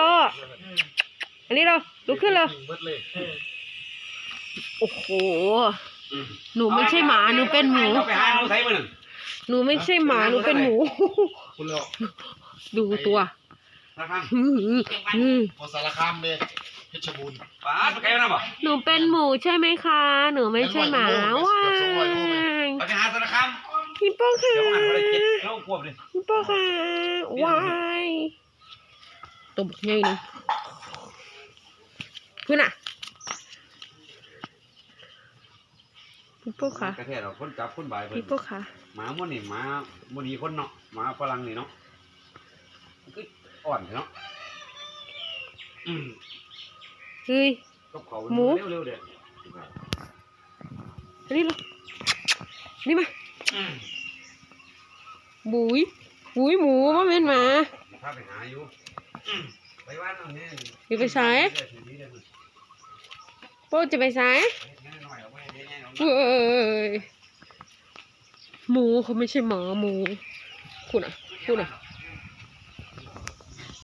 ป้ออันนี้เราลุกขึ้นเลยเบิดเลยโอ้โห หนูไม่ใช่หมา หนูเป็นหมูเอาไปหาน้องไทยมาหนึ่งหนูไม่ใช่หมา หนูเป็นหมู คุณเลือกดูตัวนะครับอืมอืมพอสารคามเลยเพชรบูรณ์ป้าไปไกลแล้วบ่หนูเป็นหมูใช่ไหมคะ หนูไม่ใช่หมาว้ายไปหาสารคามฮิปโปค่ะเดี๋ยวมันอะไรเจ็ดแล้วควบเลยฮิปโปค่ะว้าย ตัวบักใหญ่นึงขึ้นอะฮิปโปค่ะกระแทกเราคนจับคนบายเพิ่ฮินปโปค่ะหมามันนี่หมามันนี่คนเนาะหมาฝรั่งนี่เนาะคืออ่อนเนาะอืมเฮ้ยกับเขาหมู เร็วๆเด้ออันนี้ลงนี่มาอืมบุยบุยหมูว่าเป็นหมาพาไปหาอยู่ อยู่ไปซ้านเอาเนี่ยอยู่ไปไสโปจะไปซ้ายเออเออเอ้ยหมูเขาไม่ใช่หมาหมูคุณอะคุณอะ